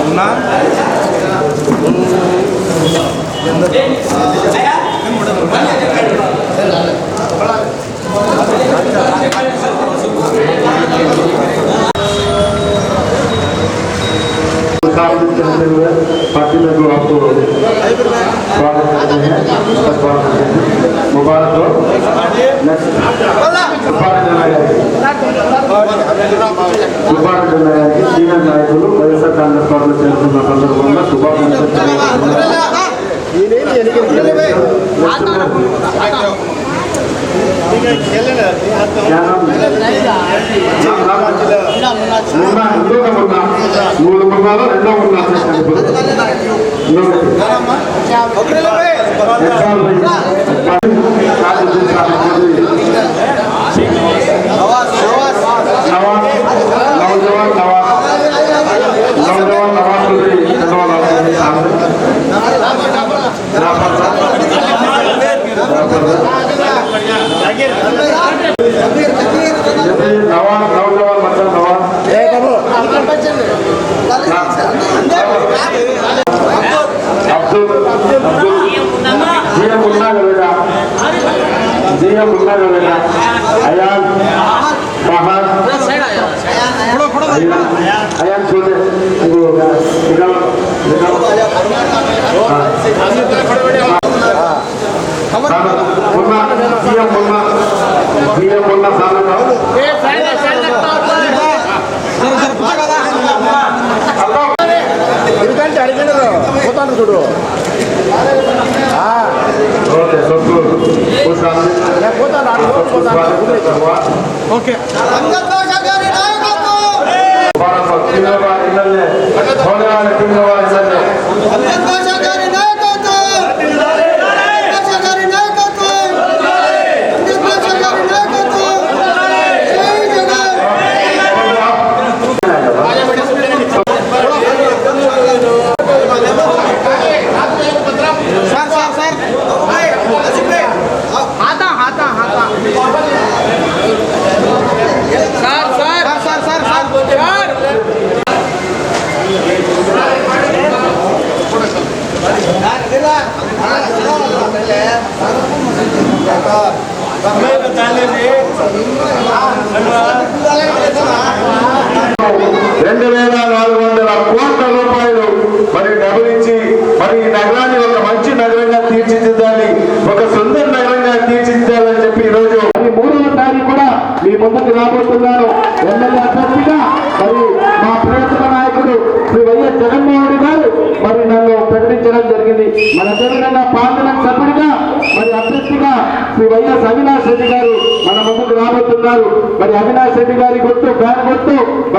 ஒன்னா शामिल करते हुए पार्टी में जो आपको स्वागत करते हैं उसका स्वागत करते हैं मुबारक हो नेक्स्ट ముబారక్ జనగారికి ముబారక్ జనగారికి సీనియర్ నాయకులు వైఎస్ఆర్ కాంగ్రెస్ పార్టీలో చేరుతున్న సందర్భంగా శుభాకాంక్షలు మున్నాలు రెండో చేశాను ఇప్పుడు నిగమ నిగమ మొన్న సీఎం మొన్న సీఎం మొన్న సాధన. ఎందుకంటే అడిగినారు పోతాను చూడు. ఓకే. సొత్తు ఓకే భారత కిందవా రెండు వేల నాలుగు వందల కోట్ల రూపాయలు మరి డబ్బులిచ్చి మరి ఈ నగరాన్ని ఒక మంచి నగరంగా తీర్చిదిద్దాలి ఒక సుందర నగరంగా తీర్చిదిద్దాలని చెప్పి ఈ రోజు మరి మూడవ తారీఖు కూడా మీ ముందుకు రాబోతున్నాను. ఎమ్మెల్యే అభ్యర్థిగా మరి మా ప్రియతమ నాయకుడు శ్రీ వైఎస్ జగన్మోహన్ గారు మరి నన్ను ప్రకటించడం జరిగింది. మన తెలంగాణ పార్లమెంట్ సభ్యుడిగా మరి అభ్యర్థిగా శ్రీ వైఎస్ అవినాష్ రెడ్డి గారు మన ముందుకు రాబోతున్నారు. మరి అవినాష్ రెడ్డి గారి గుర్తు ఫ్యాన్ గుర్తు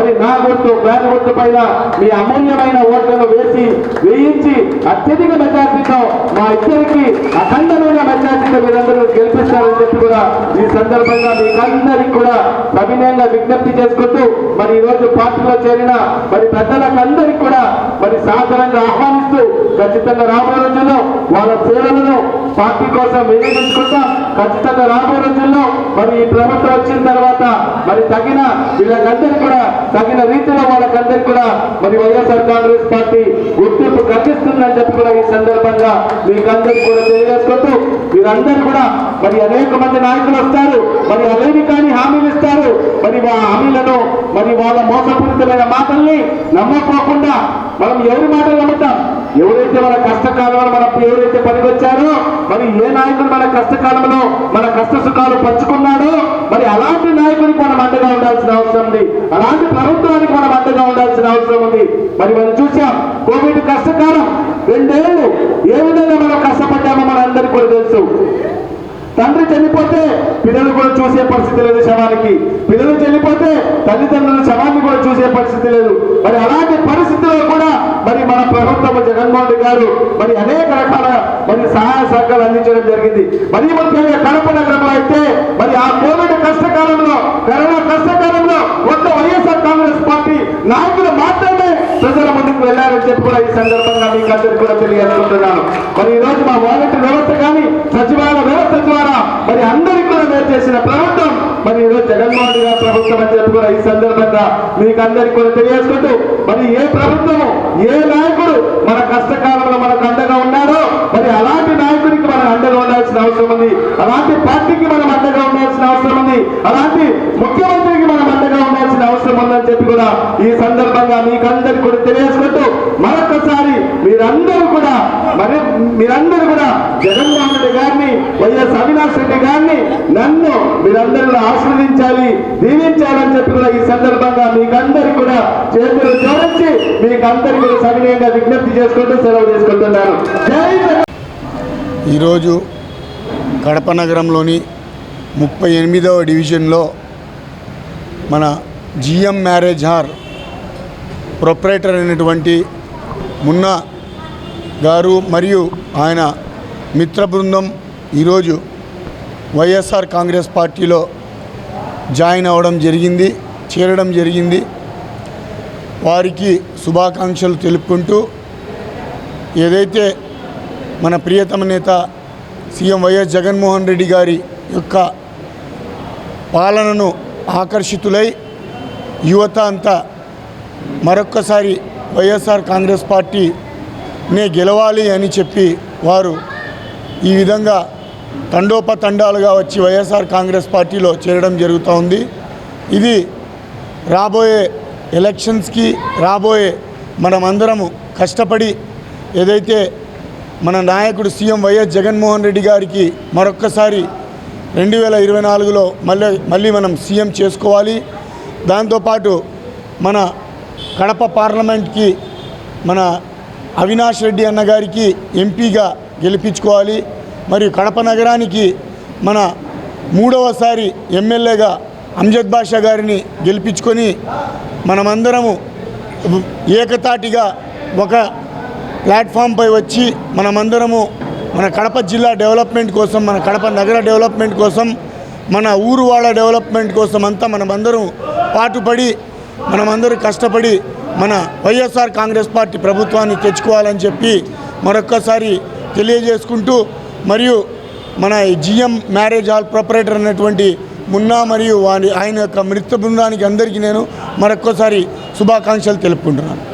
మరి నా గుర్తు బ్యాన్ గుర్తు పైన మీ అమూల్యమైన ఓట్లను వేసి వేయించి అత్యధిక మెజార్టీతో మా ఇద్దరికి అఖండమైన మెజార్టీతో మీరందరూ గెలిపిస్తారని చెప్పి కూడా ఈ సందర్భంగా మీకందరికి కూడా సవినయంగా విజ్ఞప్తి చేసుకుంటూ మరి ఈరోజు పార్టీలో చేరిన మరి పెద్దలకందరికి కూడా మరి సాధారణంగా ఆహ్వానిస్తూ ఖచ్చితంగా రాబోయే రోజుల్లో వాళ్ళ సేవలను పార్టీ కోసం వినియోగించుకుంటాం ఖచ్చితంగా రాబోయే రోజుల్లో మరి ఈ ప్రభుత్వం వచ్చిన తర్వాత మరి తగిన వీళ్ళకందరికి కూడా తగిన రీతిలో వాళ్ళకందరికి కూడా మరి వైఎస్ఆర్ కాంగ్రెస్ పార్టీ గుర్తింపు కల్పిస్తుందని చెప్పి కూడా ఈ సందర్భంగా మీకందరికి కూడా తెలియజేసుకుంటూ మీరందరూ కూడా మరి అనేక మంది నాయకులు వస్తారు మరి అనేవి కానీ హామీలు ఇస్తారు. మరి ఆ హామీలను మరి వాళ్ళ మోసపూరితమైన మాటల్ని నమ్మకోకుండా మనం ఎవరి మాటలు నమ్ముతాం? ఎవరైతే మన కష్టకాలంలో మన ఎవరైతే పనికొచ్చారో మరి ఏ నాయకుడు మన కష్టకాలంలో మన కష్ట సుఖాలు పంచుకున్నాడో మరి అలాంటి నాయకుడికి మనం అండగా ఉండాల్సిన అవసరం ఉంది. అలాంటి ప్రభుత్వానికి మనం అండగా ఉండాల్సిన అవసరం ఉంది. మరి మనం చూసాం కోవిడ్ కష్టకాలం. రెండేళ్ళు ఏ విధంగా మనం కష్టపడ్డామో మనందరికీ కూడా తెలుసు. తండ్రి చనిపోతే పిల్లలు కూడా చూసే పరిస్థితి లేదు శవానికి. పిల్లలు చనిపోతే తల్లిదండ్రుల శవాన్ని కూడా చూసే పరిస్థితి లేదు. మరి అలాంటి పరిస్థితుల్లో కూడా మరి మన ప్రభుత్వం జగన్మోహన్ రెడ్డి గారు మరి అనేక రకాల మరి సహాయ సహకారాలు అందించడం జరిగింది. మరి ముఖ్యంగా కడప నగరంలో అయితే మరి ఆ కోవిడ్ కష్టకాలంలో కరోనా కష్టకాలంలో ఒక్క వైఎస్ఆర్ కాంగ్రెస్ పార్టీ నాయకులు మాత్రమే ప్రజల ముందుకు వెళ్ళారని చెప్పి కూడా ఈ సందర్భంగా మీకు అందరికీ కూడా తెలియజేసుకుంటున్నాను. మరి ఈ రోజు మా వాలంటీర్ వ్యవస్థ కానీ సచివాలయ వ్యవస్థ ద్వారా మరి అందరికీ కూడా మేలు చేసిన ప్రభుత్వం మరి ఈ రోజు జగన్మోహన్ రెడ్డి గారి ప్రభుత్వం అని చెప్పి కూడా ఈ సందర్భంగా మీకు అందరికి కూడా తెలియజేసుకుంటూ మరి ఏ ప్రభుత్వము ఏ నాయకుడు మన కష్టకాలంలో మనకు అండగా ఉన్నాడో మరి అలాంటి నాయకుడికి మనం అండగా ఉండాల్సిన అవసరం ఉంది. అలాంటి పార్టీకి మనం అండగా ఉండాల్సిన అవసరం ఉంది. అలాంటి ముఖ్యమంత్రికి మనం అండగా ఉండాల్సిన అవసరం ఉందని చెప్పి కూడా ఈ సందర్భంగా మీకందరికి కూడా తెలియజేసుకుంటూ మీరందరూ కూడా మరి మీరందరూ కూడా జగన్మోహన్ వైఎస్ అవినాష్ రెడ్డి గారిని నన్ను మీరందరూ ఆశీర్వదించాలి దీవించాలని చెప్పి కూడా ఈ సందర్భంగా మీకందరికి కూడా చేతులు జోడించి మీకందరికి కూడా సవినయంగా విజ్ఞప్తి చేసుకుంటూ సెలవు తీసుకుంటున్నాను. ఈరోజు కడప నగరంలోని ముప్పై ఎనిమిదవ డివిజన్లో మన జిఎం మ్యారేజ్ హార్ ప్రొపరేటర్ అయినటువంటి మున్నా గారు మరియు ఆయన మిత్ర బృందం ఈరోజు వైఎస్ఆర్ కాంగ్రెస్ పార్టీలో జాయిన్ అవ్వడం జరిగింది చేరడం జరిగింది. వారికి శుభాకాంక్షలు తెలుపుకుంటూ ఏదైతే మన ప్రియతమ నేత సీఎం వైఎస్ జగన్మోహన్ రెడ్డి గారి యొక్క పాలనను ఆకర్షితులై యువత అంతా మరొక్కసారి వైఎస్ఆర్ కాంగ్రెస్ పార్టీనే గెలవాలి అని చెప్పి వారు ఈ విధంగా తండోపతండాలుగా వచ్చి వైఎస్ఆర్ కాంగ్రెస్ పార్టీలో చేరడం జరుగుతూ ఉంది. ఇది రాబోయే ఎలక్షన్స్కి రాబోయే మనమందరము కష్టపడి ఏదైతే మన నాయకుడు సీఎం వైఎస్ జగన్మోహన్ రెడ్డి గారికి మరొక్కసారి రెండు వేల ఇరవై నాలుగులో మళ్ళీ మళ్ళీ మనం సీఎం చేసుకోవాలి. దాంతోపాటు మన కడప పార్లమెంట్కి మన అవినాష్ రెడ్డి అన్నగారికి ఎంపీగా గెలిపించుకోవాలి. మరియు కడప నగరానికి మన మూడవసారి ఎమ్మెల్యేగా అంజద్ బాషా గారిని గెలిపించుకొని మనమందరము ఏకతాటిగా ఒక ప్లాట్ఫామ్పై వచ్చి మనమందరము మన కడప జిల్లా డెవలప్మెంట్ కోసం మన కడప నగర డెవలప్మెంట్ కోసం మన ఊరు వాళ్ళ డెవలప్మెంట్ కోసం అంతా మనమందరం పాటుపడి మనమందరూ కష్టపడి మన వైఎస్ఆర్ కాంగ్రెస్ పార్టీ ప్రభుత్వాన్ని తెచ్చుకోవాలని చెప్పి మరొక్కసారి తెలియజేసుకుంటూ మరియు మన జిఎం మ్యారేజ్ హాల్ ప్రొపరేటర్ అనేటువంటి మున్నా మరియు వారి ఆయన యొక్క మృత బృందానికి అందరికీ నేను మరొక్కసారి శుభాకాంక్షలు తెలుపుకుంటున్నాను.